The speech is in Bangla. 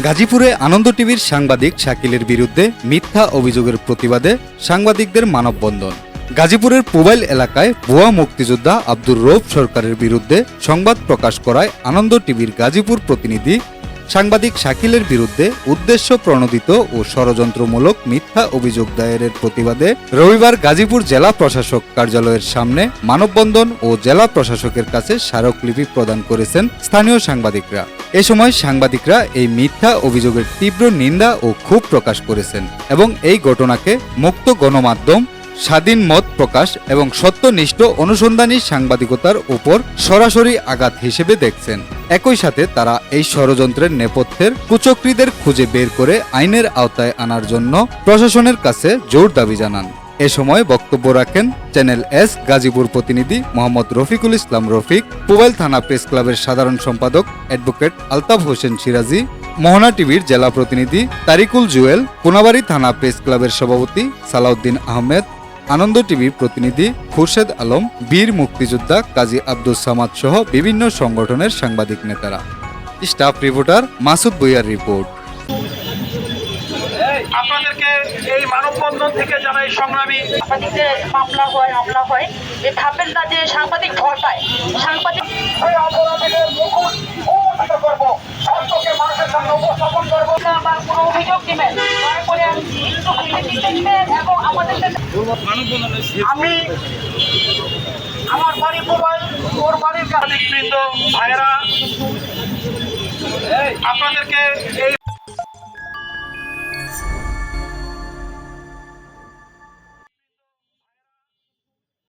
গাজীপুরে আনন্দ টিভির সাংবাদিক শাকিলের বিরুদ্ধে মিথ্যা অভিযোগের প্রতিবাদে সাংবাদিকদের মানববন্ধন। গাজীপুরের পুবাইল এলাকায় ভুয়া মুক্তিযোদ্ধা আব্দুর রৌফ সরকারের বিরুদ্ধে সংবাদ প্রকাশ করায় আনন্দ টিভির গাজীপুর প্রতিনিধি সাংবাদিক শাকিলের বিরুদ্ধে উদ্দেশ্য প্রণোদিত ও ষড়যন্ত্রমূলক মিথ্যা অভিযোগ দায়েরের প্রতিবাদে রবিবার গাজীপুর জেলা প্রশাসক কার্যালয়ের সামনে মানববন্ধন ও জেলা প্রশাসকের কাছে স্মারকলিপি প্রদান করেছেন স্থানীয় সাংবাদিকরা। এ সময় সাংবাদিকরা এই মিথ্যা অভিযোগের তীব্র নিন্দা ও ক্ষোভ প্রকাশ করেছেন এবং এই ঘটনাকে মুক্ত গণমাধ্যম স্বাধীন মত প্রকাশ এবং সত্যনিষ্ঠ অনুসন্ধানী সাংবাদিকতার উপর সরাসরি আঘাত হিসেবে দেখছেন। একই সাথে তারা এই ষড়যন্ত্রের নেপথ্যের কুচক্রীদের খুঁজে বের করে আইনের আওতায় আনার জন্য প্রশাসনের কাছে জোর দাবি জানান। এ সময় বক্তব্য রাখেন চ্যানেল এস গাজীপুর প্রতিনিধি মোহাম্মদ রফিকুল ইসলাম রফিক, পুবাইল থানা প্রেস ক্লাবের সাধারণ সম্পাদক অ্যাডভোকেট আলতাফ হোসেন সিরাজি, মোহনা টিভির জেলা প্রতিনিধি তারিকুল জুয়েল কোনাবাড়ি থানা প্রেস ক্লাবের সভাপতি সালাউদ্দিন আহমেদ আনন্দ টিভির প্রতিনিধি খুরশেদ আলম বীর মুক্তিযোদ্ধা কাজী আব্দুল সামাদ সহ বিভিন্ন সংগঠনের সাংবাদিক নেতারা। স্টাফ রিপোর্টার মাসুদ বইয়ার রিপোর্ট। আপনাদেরকে এই মানববন্ধন থেকে জানাই সংগ্রামী। সাংবাদিকদের মামলা হয় হামলা হয়। যে না যে সাংবাদিক ভয় পায়। সাংবাদিক এই অপরাধীদের মুখোশ উন্মোচিত করব সত্যকে মানুষের সামনে উপস্থাপন করব। না বা কোনো অভিযোগ দিবেন দয়া করে একটু লিখে দিবেন এবং আমাদের কাছে আমি আমার বাড়ি মোবাইল ওর বাড়ির কাছে ভাইয়েরা আপনাদেরকে এই